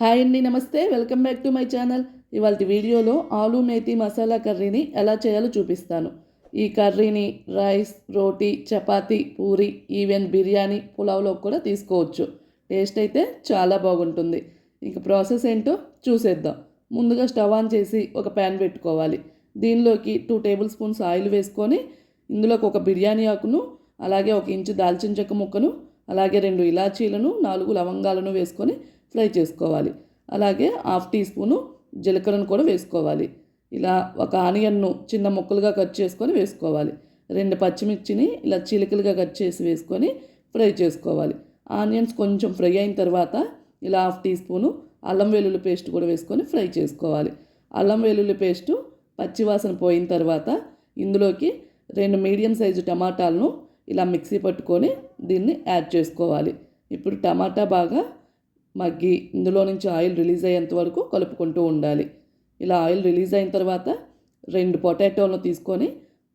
Hi అండి నమస్తే. Welcome back to my channel. ఇవాళ వీడియోలో ఆలు మేతి మసాలా కర్రీని ఎలా చేయాలో చూపిస్తాను. ఈ కర్రీని రైస్ రోటీ చపాతీ పూరి ఈవెన్ బిర్యానీ పులావ్లో కూడా తీసుకోవచ్చు. టేస్ట్ అయితే చాలా బాగుంటుంది. ఇంక ప్రాసెస్ ఏంటో చూసేద్దాం. ముందుగా స్టవ్ ఆన్ చేసి ఒక ప్యాన్ పెట్టుకోవాలి. దీనిలోకి టూ టేబుల్ స్పూన్స్ ఆయిల్ వేసుకొని ఇందులోకి ఒక బిర్యానీ ఆకును అలాగే ఒక ఇంచు దాల్చిన చెక్క ముక్కను అలాగే రెండు ఇలాచీలను నాలుగు లవంగాలను వేసుకొని ఫ్రై చేసుకోవాలి. అలాగే హాఫ్ టీ స్పూను జీలకర్రను కూడా వేసుకోవాలి. ఇలా ఒక ఆనియన్ను చిన్న ముక్కలుగా కట్ చేసుకొని వేసుకోవాలి. రెండు పచ్చిమిర్చిని ఇలా చిలకలుగా కట్ చేసి వేసుకొని ఫ్రై చేసుకోవాలి. ఆనియన్స్ కొంచెం ఫ్రై అయిన తర్వాత ఇలా హాఫ్ టీ స్పూను అల్లం వెల్లుల్లి పేస్ట్ కూడా వేసుకొని ఫ్రై చేసుకోవాలి. అల్లం వెల్లుల్లి పేస్టు పచ్చివాసన పోయిన తర్వాత ఇందులోకి రెండు మీడియం సైజు టమాటాలను ఇలా మిక్సీ పట్టుకొని దీన్ని యాడ్ చేసుకోవాలి. ఇప్పుడు టమాటా బాగా మగ్గి ఇందులో నుంచి ఆయిల్ రిలీజ్ అయ్యేంత వరకు కలుపుకుంటూ ఉండాలి. ఇలా ఆయిల్ రిలీజ్ అయిన తర్వాత రెండు పొటాటోలను తీసుకొని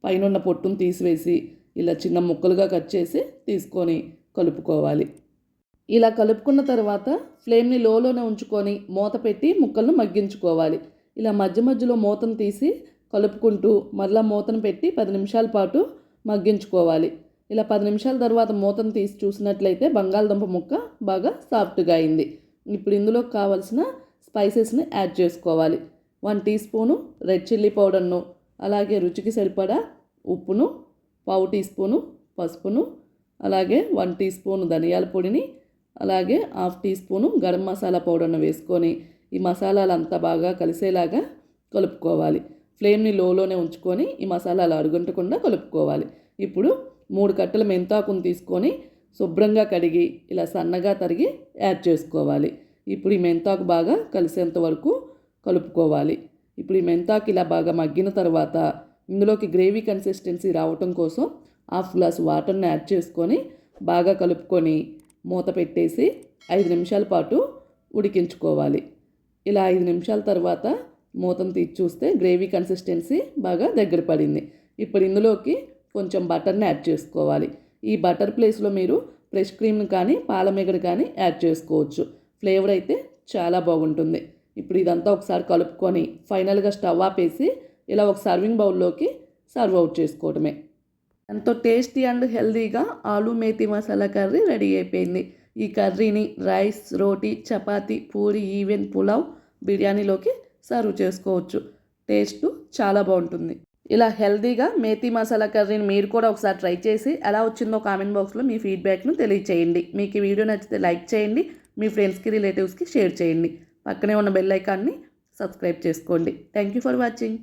పైన పొట్టును తీసివేసి ఇలా చిన్న ముక్కలుగా కట్ చేసి తీసుకొని కలుపుకోవాలి. ఇలా కలుపుకున్న తర్వాత ఫ్లేమ్ని లోలోనే ఉంచుకొని మూత పెట్టి ముక్కలను మగ్గించుకోవాలి. ఇలా మధ్య మధ్యలో మూతను తీసి కలుపుకుంటూ మరలా మూతను పెట్టి పది నిమిషాల పాటు మగ్గించుకోవాలి. ఇలా పది నిమిషాల తర్వాత మూతను తీసి చూసినట్లయితే బంగాళదుంప ముక్క బాగా సాఫ్ట్గా అయింది. ఇప్పుడు ఇందులో కావలసిన స్పైసెస్ని యాడ్ చేసుకోవాలి. One teaspoon red chilli పౌడర్ను అలాగే రుచికి సరిపడా ఉప్పును పావు టీ స్పూను పసుపును అలాగే వన్ టీ స్పూను ధనియాల పొడిని అలాగే half teaspoon garam masala పౌడర్ను వేసుకొని ఈ మసాలాలంతా బాగా కలిసేలాగా కలుపుకోవాలి. ఫ్లేమ్ని లోలోనే ఉంచుకొని ఈ మసాలాలు అడుగంటకుండా కలుపుకోవాలి. ఇప్పుడు మూడు కట్టలు మెంతాకును తీసుకొని శుభ్రంగా కడిగి ఇలా సన్నగా తరిగి యాడ్ చేసుకోవాలి. ఇప్పుడు ఈ మెంతాకు బాగా కలిసేంత వరకు కలుపుకోవాలి. ఇప్పుడు ఈ మెంతాకు ఇలా బాగా మగ్గిన తర్వాత ఇందులోకి గ్రేవీ కన్సిస్టెన్సీ రావటం కోసం హాఫ్ గ్లాస్ వాటర్ని యాడ్ చేసుకొని బాగా కలుపుకొని మూత పెట్టేసి ఐదు నిమిషాల పాటు ఉడికించుకోవాలి. ఇలా ఐదు నిమిషాల తర్వాత మూతను తీసి చూస్తే గ్రేవీ కన్సిస్టెన్సీ బాగా దగ్గర పడింది. ఇప్పుడు ఇందులోకి కొంచెం బటర్ని యాడ్ చేసుకోవాలి. ఈ బటర్ ప్లేస్లో మీరు ఫ్రెష్ క్రీమ్ని కానీ పాలమేగడ కానీ యాడ్ చేసుకోవచ్చు. ఫ్లేవర్ అయితే చాలా బాగుంటుంది. ఇప్పుడు ఇదంతా ఒకసారి కలుపుకొని ఫైనల్గా స్టవ్ ఆపేసి ఇలా ఒక సర్వింగ్ బౌల్లోకి సర్వ్ అవుట్ చేసుకోవడమే. ఎంతో టేస్టీ అండ్ హెల్దీగా ఆలు మేతి మసాలా కర్రీ రెడీ అయిపోయింది. ఈ కర్రీని రైస్ రోటీ చపాతీ పూరి ఈవెన్ పులావ్ బిర్యానీలోకి సర్వ్ చేసుకోవచ్చు. టేస్ట్ చాలా బాగుంటుంది. ఇలా హెల్దీగా మేతి మసాలా కర్రీని మీరు కూడా ఒకసారి ట్రై చేసి ఎలా వచ్చిందో కామెంట్ బాక్స్లో మీ ఫీడ్బ్యాక్ను తెలియచేయండి. మీకు ఈ వీడియో నచ్చితే లైక్ చేయండి మీ ఫ్రెండ్స్కి రిలేటివ్స్కి షేర్ చేయండి. పక్కనే ఉన్న బెల్ ఐకాన్ని సబ్స్క్రైబ్ చేసుకోండి. Thank you for watching.